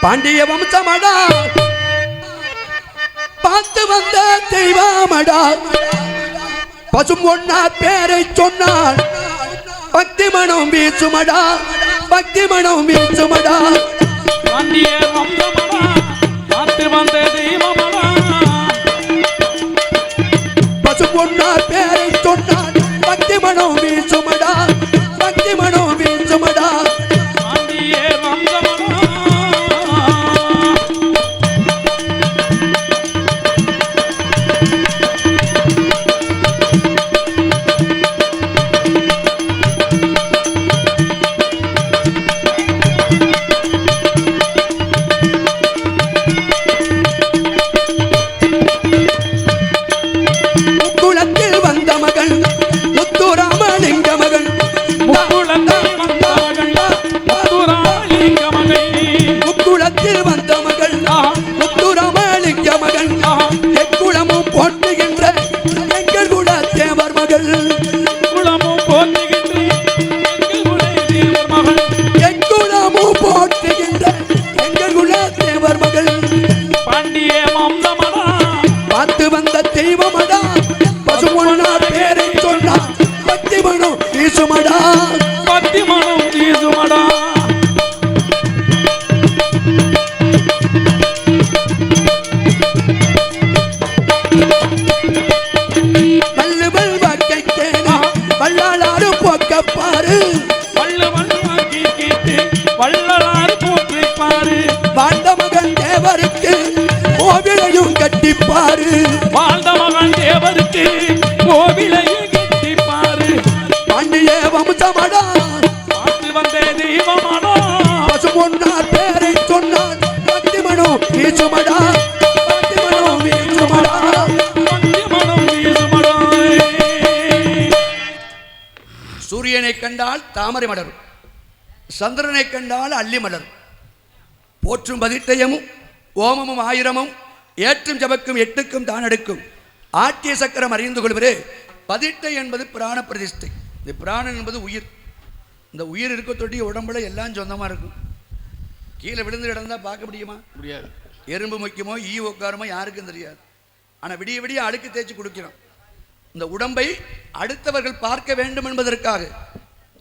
பாண்டிய வம்சமடா. பார்த்து வந்த தெய்வமடா. பசும் ஒன்னா பேரை சொன்னால் பக்தி மனம் வீசுமடா. பக்தி மனம் வீசுமடா. பாண்டிய வம்சமடா காத்து வந்த தெய்வமடா. பசும் ஒன்னா பேரை சொன்னால் பக்தி மனம் வீசுமடா. கண்டால் தாமரை மலரும். சந்திரனை கண்டால் அல்லி மலரும். போற்றும் பதிட்டயமும் ஓமமும் ஆயிரமும் ஏற்றும் ஜபக்கும் எட்டுக்கும் தான் எடுக்கும். ஆட்டிய சக்கரம் அறிந்து கொள்வரே பதிட்டை என்பது பிராண பிரதிஷ்டை. இந்த பிராணன் என்பது உயிர். இந்த உயிர் இருக்க தொட்டி உடம்புல எல்லாம் சொந்தமாக இருக்கும். கீழே விழுந்து கிடந்தா பார்க்க முடியுமா? முடியாது. எறும்பு முக்கியமோ ஈ உட்காருமோ யாருக்கும் தெரியாது. ஆனால் விடிய விடிய அழுக்கு தேய்ச்சி குடிக்கிறோம். இந்த உடம்பை அடுத்தவர்கள் பார்க்க வேண்டும் என்பதற்காக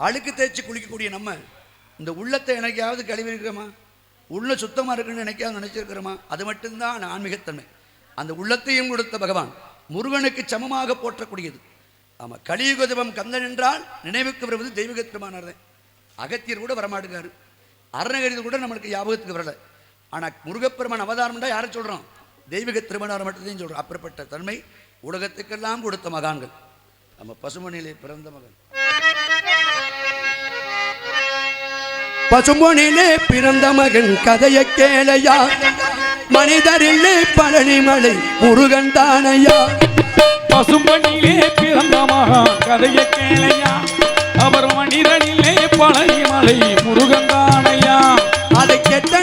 அழுக்கு தேய்ச்சி குளிக்கக்கூடிய நம்ம இந்த உள்ளத்தை என்னைக்காவது கழுவி இருக்கிறோமா? உள்ள சுத்தமாக இருக்குன்னு நினைக்காது நினைச்சிருக்கிறோமா? அது மட்டும்தான் ஆன்மீகத்தன்மை. அந்த உள்ளத்தையும் கொடுத்த பகவான் முருகனுக்கு சமமாக போற்றக்கூடியது. ஆமாம் கலியுகதவம் கந்தன் என்றால் நினைவுக்கு வருவது தெய்வீக திருமானார் அகத்தியர் கூட வரமாட்டுக்காரு. அருணகிரி கூட நம்மளுக்கு ஞாபகத்துக்கு வரல. ஆனால் முருகப்பெருமான் அவதாரம்டா யாரை சொல்கிறோம் தெய்வீக திருமணம் மட்டும்தான் சொல்கிறோம் அப்படிப்பட்ட தன்மை உலகத்துக்கெல்லாம் கொடுத்த மகான்கள். நம்ம பசுமணியிலே பிறந்த மகன். பசுமொனிலே பிறந்த மகன் கதையை கேளையா? மனிதரிலே பழனிமலை முருகன் தானையா? பசும்பணியிலே பிறந்த மகா கதைய கேளையா? அவர் மனிதனிலே பழனிமலை முருகந்தானையா அதை கெட்ட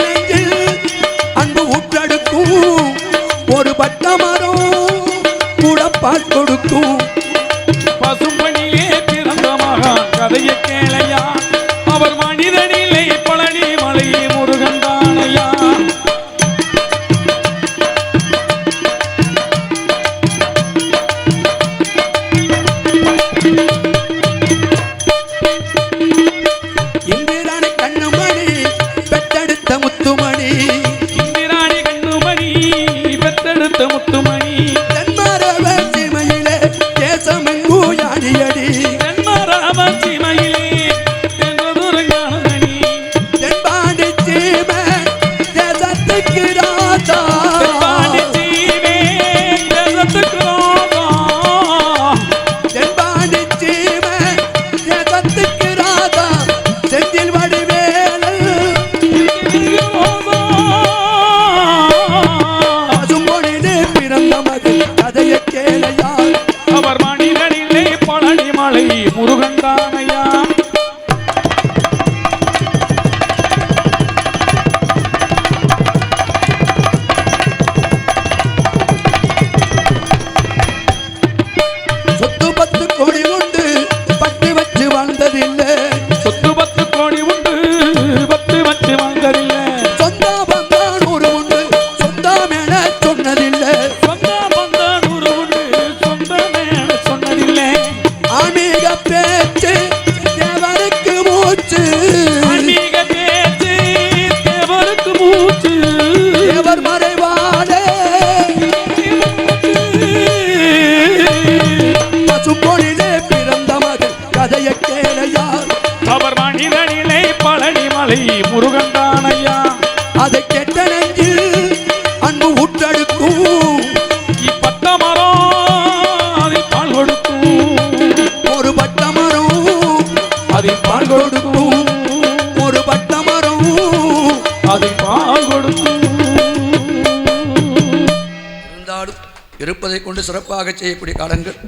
கொண்டு சிறப்பாக செய்யக்கூடிய காலங்கள்.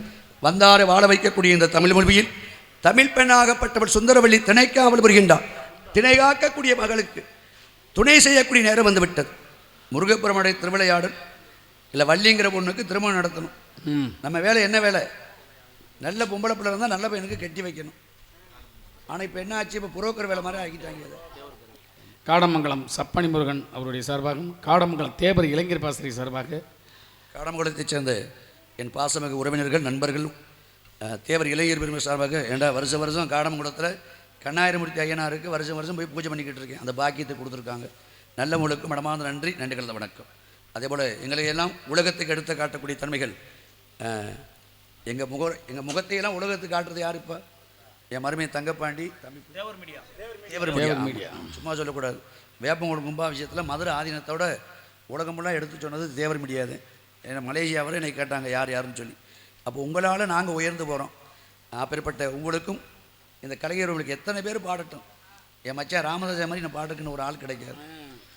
வந்தாரை வாழ வைக்கக்கூடிய இந்த தமிழ் மொழியில் தமிழ் பெண்ணாகப்பட்டவள் சுந்தரவள்ளி திணைக்காவல் வருகின்றார் திணை காக்கக்கூடிய மகளுக்கு துணை செய்யக்கூடிய நேரம் வந்து விட்டது. முருகப்பெருமடைய திருவிளையாடல் இல்லை வள்ளிங்கிற பொண்ணுக்கு திருமணம் நடத்தணும். நம்ம வேலை என்ன வேலை? நல்ல பொம்பளை பிள்ளை இருந்தால் நல்ல பையனுக்கு கட்டி வைக்கணும். ஆனால் இப்போ என்ன ஆச்சு? இப்போ புரோக்கர் வேலை மாதிரி ஆக்கிட்டாங்க அதை காடமங்கலம் சப்பனி முருகன் அவருடைய சார்பாகவும் காடமங்கலம் தேவர் இளைஞர் பாசறை சார்பாக காடமங்கலத்தைச் சேர்ந்த என் பாசமிகு உறவினர்கள் நண்பர்கள் தேவர் இளைஞர் பெருமை சார்பாக ஏண்டா வருஷ வருஷம் காடமங்கலத்தில் கண்ணாயிரமூர்த்தி ஐயனாருக்கு வருஷம் வருஷம் போய் பூஜை பண்ணிக்கிட்டு இருக்கேன். அந்த பாக்கியத்தை கொடுத்துருக்காங்க. நல்ல முழுக்க மனமார்ந்த நன்றி நன்றி கலந்த வணக்கம். அதே போல் எங்களை எல்லாம் உலகத்துக்கு எடுத்து காட்டக்கூடிய தன்மைகள் எங்கள் முக எங்கள் முகத்தையெல்லாம் உலகத்துக்கு காட்டுறது யார் இப்போ? என் மருமையை தங்கப்பாண்டி தம்பி தேவர் மீடியா. தேவர் மீடியா. சும்மா சொல்லக்கூடாது. வேப்பங்குளம் கும்பாபிஷேகத்தில் மதுரை ஆதீனத்தோட உலகம் ஃபுல்லாக எடுத்து சொன்னது தேவர் மீடியாது ஏன்னா மலேசியாவில் என்னை கேட்டாங்க யார் யாருன்னு சொல்லி. அப்போ உங்களால் நாங்கள் உயர்ந்து போகிறோம் அப்பேற்பட்ட உங்களுக்கும் இந்த கலைஞர்களுக்கு எத்தனை பேர் பாடட்டும்? என் மச்சான் ராமதாஸ் மாதிரி நான் பாட்டுக்குன்னு ஒரு ஆள் கிடைக்காது.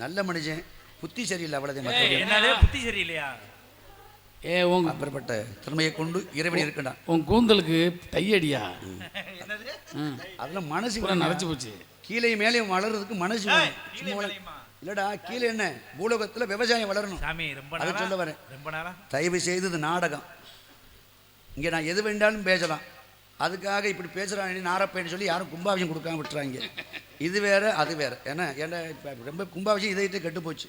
நல்ல மனுஷன் புத்தி சரியில்லை அவ்வளோதான் புத்தி சரியில்லையா? ஏ உங்க அப்பேற்பட்ட திறமையை கொண்டு இறைவன் இருக்கின்றான் உன் கூந்தலுக்கு தையடியா? அதெல்லாம் மனசு பூரா நரைச்சு போச்சு. கீழே மேலே வளர்றதுக்கு மனசு. சும்மா இல்லடா கீழே என்ன? பூலோகத்தில் விவசாயம் வளரணும். சாமி ரொம்ப அதை சொல்ல வரேன். ரொம்ப தயவு செய்து இது நாடகம். இங்கே நான் எது வேண்டாலும் பேசலாம். அதுக்காக இப்படி பேசுகிறாங்க நாரப்பேன்னு சொல்லி யாரும் கும்பாபிஷம் கொடுக்காம விட்டுறாங்க. இது வேற அது வேற. ஏன்னா ஏன்னா இப்போ ரொம்ப கும்பாபிஷம் இதை இட்டு கெட்டு போச்சு.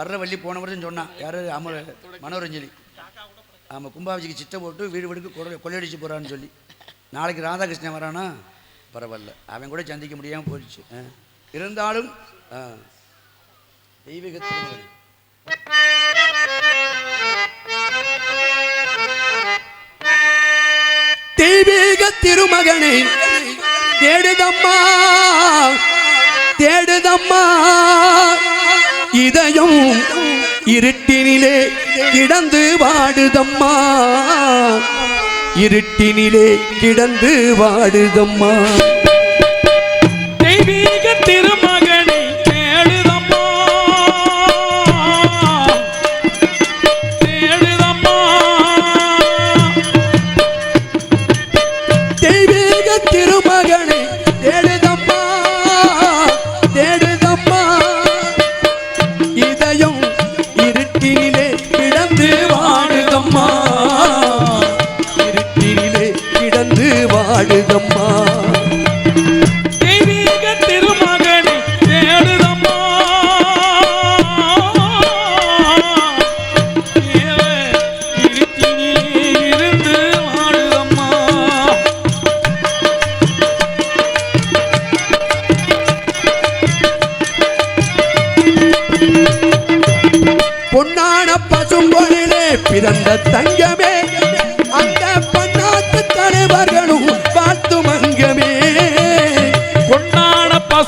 வர்ற வள்ளி போன வருஷம் சொன்னான் யார்? அம மனோரஞ்சலி. ஆமாம் கும்பாபிஷிக்கு சிட்டை போட்டு வீடு வீடுக்கு கொள்ளை கொள்ளையடிச்சு போகிறான்னு சொல்லி. நாளைக்கு ராதாகிருஷ்ணன் வரானா? பரவாயில்ல. அவன் கூட சந்திக்க முடியாமல் போயிடுச்சு. இருந்தாலும் ஆ, தெய்வீக திருமகன் தெய்வீக திருமகனை தேடுதம்மா தேடுதம்மா. இதயம் இருட்டினிலே கிடந்து வாடுதம்மா. இருட்டினிலே கிடந்து வாடுதம்மா.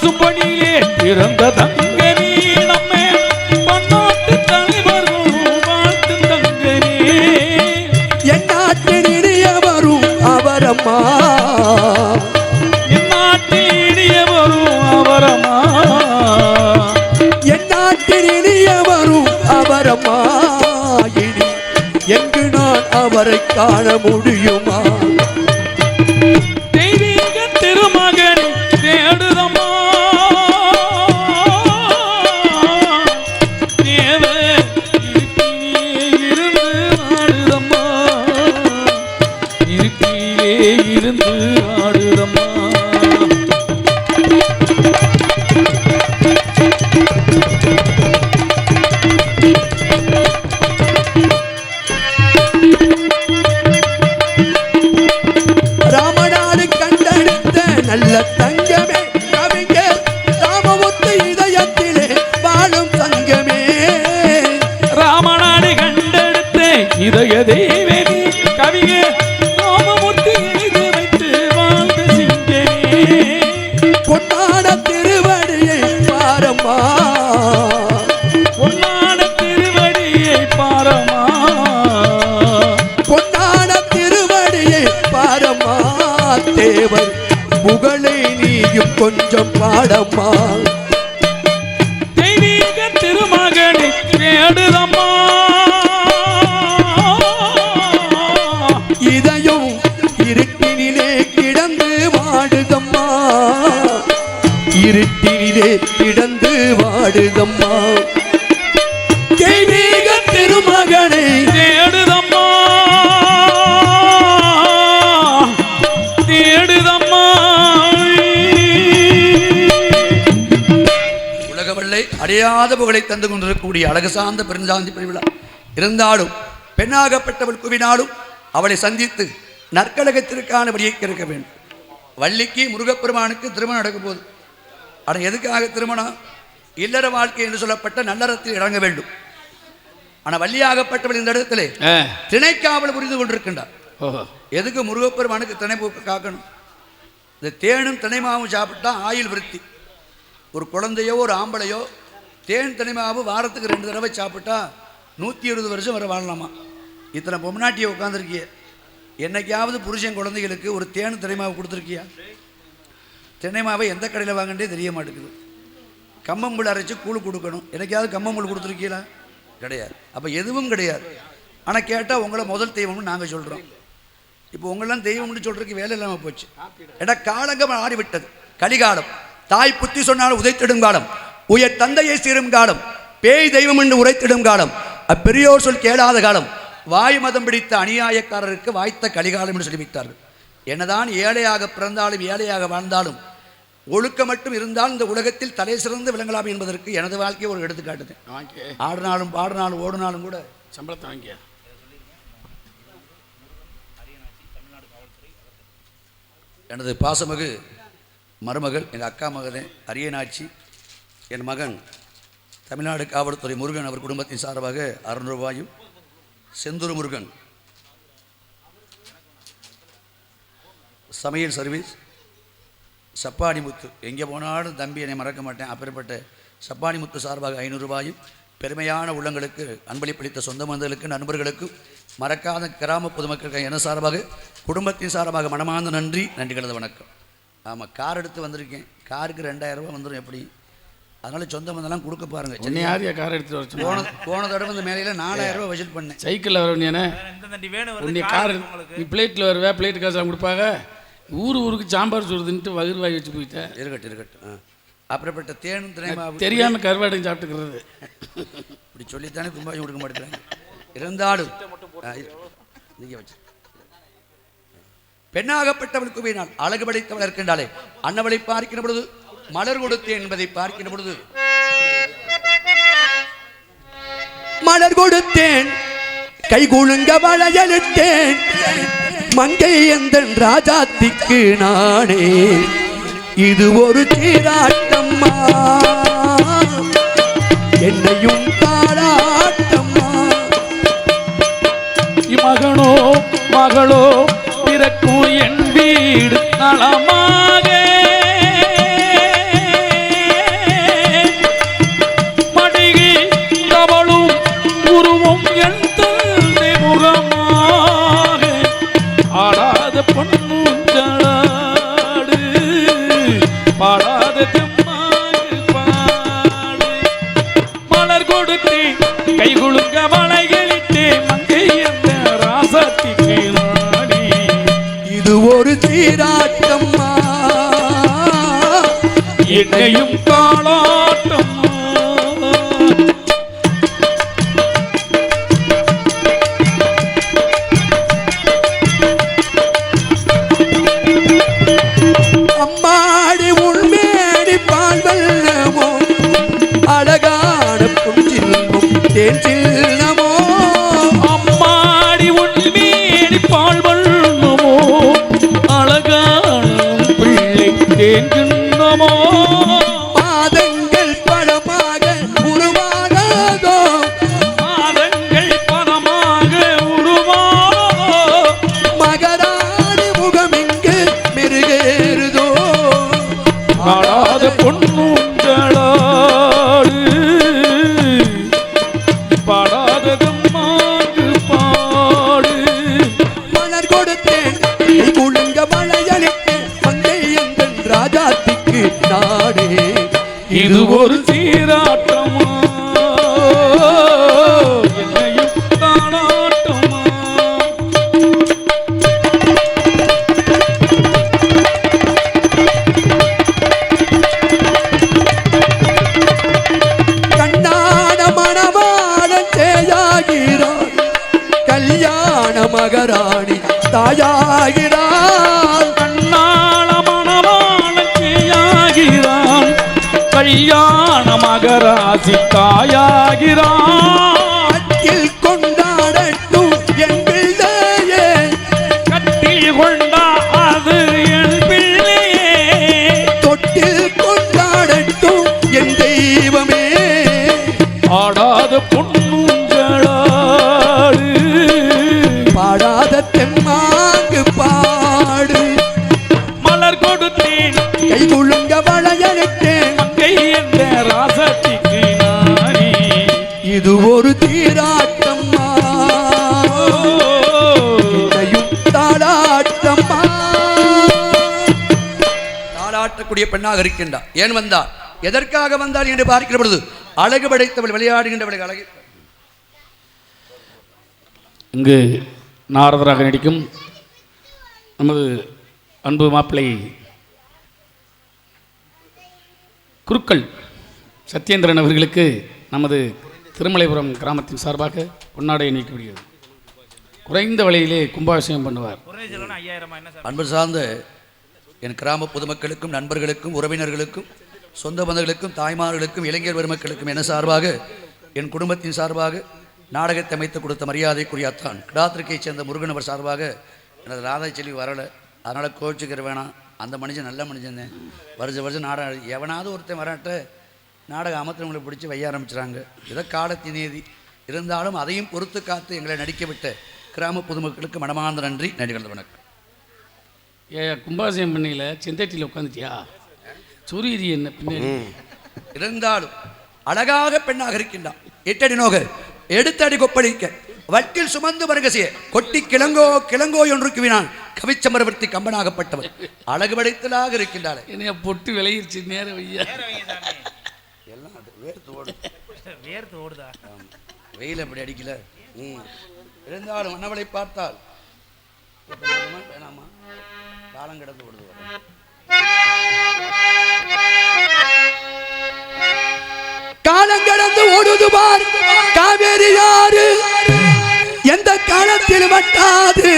பசும்பொனிலே பிறந்த தங்கனே நம்மே பன்னாட்டு தலைவர்களும் வாழ்த்தும் தங்கனே. என் நாட்டில் இனிய வரும் அவரம்மா. என் நாட்டில் இனிய வரும் அவரமா என் நாட்டில் இனிய வரும் அவரம்மா. இனி எங்கு நான் அவரை காண முடியுமா? இருப்பிலே இருந்து ஆடுதம்மா கொஞ்சம் பாடம்மா. தெய்வீக திருமகனை தேடுதம்மா இதயம் இருட்டினிலே கிடந்து வாடுதம்மா. இருட்டினிலே கிடந்து வாடுதம்மா. அடையாத புகழை தந்து கொண்டிருக்கக்கூடிய அழகு சார்ந்த பெருஞ்சாந்தி பெருவிழா. இருந்தாலும் பெண்ணாகப்பட்டவள் குவினாலும் அவளை சந்தித்து நற்கழகத்திற்கான வழியை கிடக்க வேண்டும். வள்ளிக்கு முருகப்பெருமானுக்கு திருமணம் நடக்க போகுது ஆனால் எதுக்காக திருமணம்? இல்லற வாழ்க்கை என்று சொல்லப்பட்ட நல்லறத்தில் இறங்க வேண்டும். ஆனால் வள்ளியாகப்பட்டவள் இந்த இடத்திலே திணைக்காவல் புரிந்து கொண்டிருக்கின்றார் எதுக்கு முருகப்பெருமானுக்கு திணை காக்கணும்? இந்த தேனும் திணைமாவும் சாப்பிட்டா ஆயுள் விருத்தி. ஒரு குழந்தையோ ஒரு ஆம்பளையோ தேன் திணைமாவு வாரத்துக்கு ரெண்டு தடவை சாப்பிட்டா நூற்றி இருபது வருஷம் வரை வாழலாமா? இத்தனை பொம்னாட்டியை உட்காந்துருக்கிய என்னைக்காவது புருஷன் குழந்தைகளுக்கு ஒரு தேன் தினைமாவு கொடுத்துருக்கியா? தென்னைமாவை எந்த கடையில் வாங்கன்றே தெரிய மாட்டேங்குது. கம்மம்புல் அரைச்சி கூழ் கொடுக்கணும். எனக்காவது கம்மம்புள் கொடுத்துருக்கீங்களா? கிடையாது. அப்போ எதுவும் கிடையாது. ஆனால் கேட்டால் உங்களை முதல் தெய்வம்னு நாங்கள் சொல்கிறோம் இப்போ உங்களெல்லாம் தெய்வம்னு சொல்கிறதுக்கு வேலை இல்லாமல் போச்சு. ஏன்னா காலங்கம் ஆறிவிட்டது. கலிகாலம். தாய் புத்தி சொன்னால் உதைத்திடும் காலம். உயர் தந்தையை சீரும் காலம் பேய் தெய்வம் என்று உரைத்திடும் காலம் அப்பெரியோர் சொல் கேளாத காலம் வாய் மதம் பிடித்த அநியாயக்காரருக்கு வாய்த்த கலிகாலம் என்று சொல்லி வைத்தார்கள் என்னதான் ஏழையாக பிறந்தாலும் ஏழையாக வாழ்ந்தாலும் ஒழுக்கம் மட்டும் இருந்தால் இந்த உலகத்தில் தலை சிறந்து விளங்கலாம் என்பதற்கு எனது வாழ்க்கையை ஒரு எடுத்துக்காட்டுது. ஆடினாலும் பாடினாலும் ஓடினாலும் கூட சம்பளத்தை வாங்கிய. எனது பாசமகு மருமகள் எங்கள் அக்கா மகனே அரியனாட்சி என் மகன் தமிழ்நாடு காவல்துறை முருகன் அவர் குடும்பத்தின் சார்பாக அறுநூறுபாயும் செந்தூர் முருகன் சமையல் சர்வீஸ் சப்பானி முத்து. எங்கே போனாலும் தம்பி என்னை மறக்க மாட்டேன். அப்பேற்பட்ட சப்பானி முத்து சார்பாக ஐநூறுரூபாயும் பெருமையான உள்ளங்களுக்கு அன்பளிப்பளித்த சொந்த மந்தர்களுக்கு நண்பர்களுக்கும் மறக்காத கிராம பொதுமக்களுக்கு என சார்பாக குடும்பத்தின் சார்பாக மனமார்ந்த நன்றி நன்றி கலந்த வணக்கம். ஆமாம் கார் எடுத்து வந்திருக்கேன். காருக்கு ரெண்டாயிரம் வந்துடும் எப்படி? அதனால சொந்த மந்தெல்லாம் கொடுக்க பாருங்க உன்னை சரி யார் கார் எடுத்துட்டு வர போன சொன்னா? போன தடவை இந்த மேலையில நாலாயிரம் ரூபாய் வசூல் பண்ணேன். சைக்கிளில் வர வேண்டியனே வேற எந்த தண்டி வேணும் வருது? உன்னை கார் நீ பிளேட்டில் வருவே பிளேட் காசு கொடுப்பாங்க ஊர் ஊருக்கு சாம்பார் சொல்லுதுன்ட்டு வயிறு வாங்கி வச்சு போயிட்டேன் இருக்கட்டும் இருக்கட்டும். ஆ. அப்படிப்பட்ட தேனும் தெரியாம கருவாடையும் சாப்பிட்டுக்கிறது. இப்படி சொல்லித்தானே தும்பாயும் கொடுக்க மாட்டேங்கிறாங்க. இருந்தாலும் ஆ, இரு. நீங்க வச்சு. பெண்ணாகப்பட்டவளுக்கு வீணால் அழகு படைத்தவள் இருக்கின்றாலே அன்னவளை பார்க்கிற பொழுது மலர் கொடுத்தேன் என்பதை பார்க்கிற பொழுது மலர் கொடுத்தேன் கை குலுங்க வளையலிட்டேன் மங்கை எந்தன் ராஜாத்திக்கு நானே. இது ஒரு சீராட்டம்மா. என்னையும் தாராட்டம்மா மகனோ மகளோ பிறக்கும் என் வீடு நலமாக. என்னையும் தாளாட்டம் அம்மாடி உள்மேடி பால் வெள்ளமோ அழகான புஞ்சில்லும் தேன் அம்மாடி பால் அழகான பிள்ளை மகராசி தாயாகிறான் அக்கில் கொண்டாடட்டும் என் பிள்ளையே. கட்டில் கொண்டா அது என் பிள்ளையே. தொட்டில் கொண்டாடட்டும் என் தெய்வமே. பெண்ணாக இருக்கின்றார் ஏன் வந்தார்? எதற்காக வந்தார் என்று பார்க்கிற பொழுது அழகு படைத்தவள் விளையாடுகின்றவள் அழகு. இங்கு நாரதராக நடிக்கும் நமது அன்பு மாப்பிள்ளை குருக்கள் சத்யேந்திரன் அவர்களுக்கு நமது திருமலைபுரம் கிராமத்தின் சார்பாக பொன்னாடை நீக்கப்படுகிறது குறைந்த விலையிலே கும்பாபிஷேகம் பண்ணுவார். அன்பு சார்ந்த என் கிராம பொதுமக்களுக்கும் நண்பர்களுக்கும் உறவினர்களுக்கும் சொந்த பந்தங்களுக்கும் தாய்மார்களுக்கும் இளைஞர் பெருமக்களுக்கும் என சார்பாக என் குடும்பத்தின் சார்பாக நாடகத்தை அமைத்து கொடுத்த மரியாதைக்குரிய அத்தான். கிடாத்திரிக்கைச் சேர்ந்த முருகனவர் சார்பாக எனது ராதா செல்வி வரலை. அதனால் கோச்சிக்கிற வேணாம். அந்த மனுஷன் நல்ல மனுஷன் வருஷம் வருஷம் நாடகம் எவனாவது ஒருத்தன் வராட்ட நாடகம் அமர்த்தினவங்களை பிடிச்சி வைய ஆரம்பிச்சிட்டாங்க இதை காலத்தின் நீதி. இருந்தாலும் அதையும் பொறுத்து காத்து எங்களை நடிக்க விட்ட கிராம பொதுமக்களுக்கு மனமார்ந்த நன்றி. நன்றி வணக்கம். ஏ கும்பாபிஷேகம் பண்ணையில் செந்தட்டியில் உட்காந்துட்டியா சுரீதி என்ன பின்னாடி? இருந்தாலும் அழகாக பெண்ணாக இருக்கின்றான். எட்டடி நோக எடுத்தடி கொப்பளிக்க. வட்டில் சுமந்து மருகசிய கொட்டி கிழங்கோ கிழங்கோ என்று குவினான் கவிச்சமரவர்த்தி கம்பனாகப்பட்டவர் அழகு படைத்தலாக இருக்கின்றாள். என்னைய பொட்டு விளையிருச்சு நேரம் வையா. வேற வைங்க சாமி. எல்லாம் வேர்த்து ஓடும் வேர்த்து ஓடுதா வெயில் அப்படி அடிக்கல. இருந்தாலும் மன்னவளை பார்த்தால் வேணுமா? காலம் கிடந்து ஓடுது வரும். காலங்கடந்து ஓடுது பார். காவேரி யாரு எந்த காலத்தில் வட்டாது?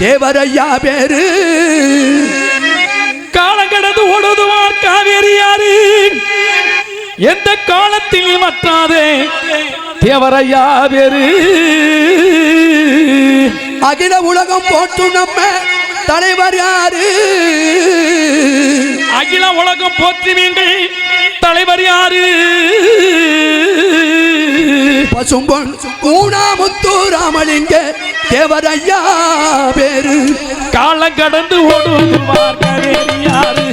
தேவரையா பேரு. காலம் கடந்து ஓடுதுவார் காவேரி யாரு எந்த காலத்தில் மற்றாதே தேவரையா வேறு அகில உலகம் போட்டு நம்ம. தலைவர் யாரு? அகில உலகம் போற்றுவீங்கள் தலைவர் யாரு? பசும்பொன் ஊனாமுத்து ராமலிங்க தேவரையா பேரு. காலம் கடந்து ஓடுவார் யாரு?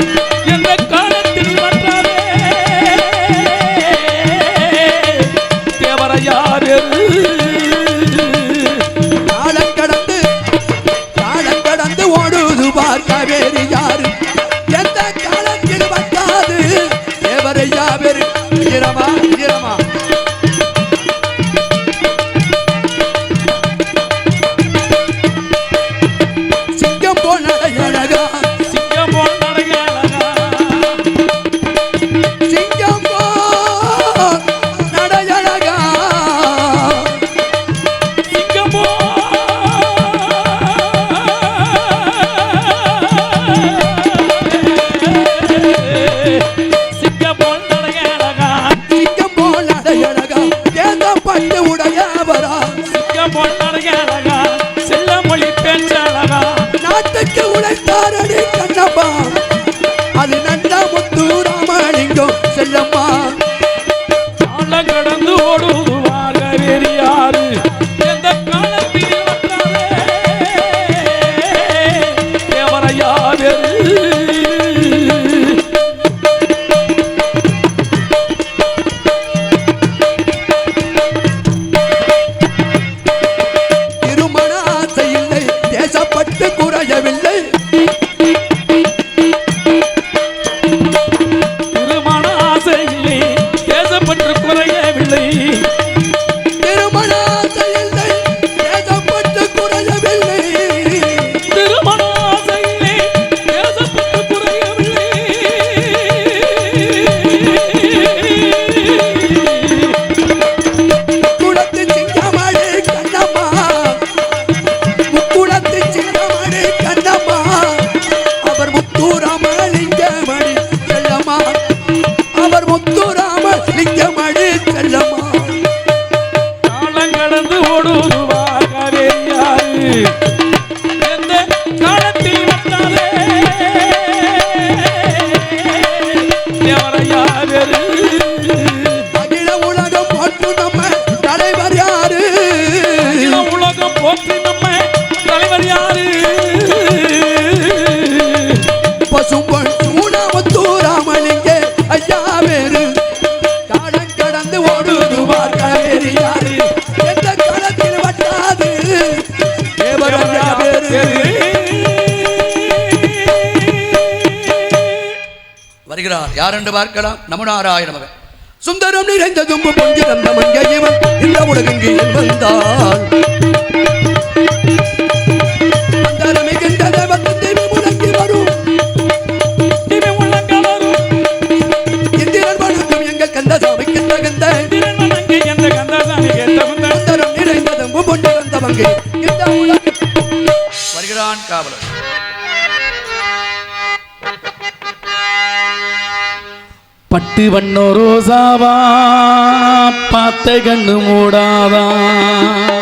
வருகிறார் யார் என்று பார்க்கலாம்? நமநாராயணமக சுந்தரம் நிறைந்த தும்பு பொங்கிருந்த மங்கையவன் இந்த உலகெங்கில் வந்தான். பாட்டு வண்ணோ ரோசாவா பார்த்த கண்ணு மூடாதான்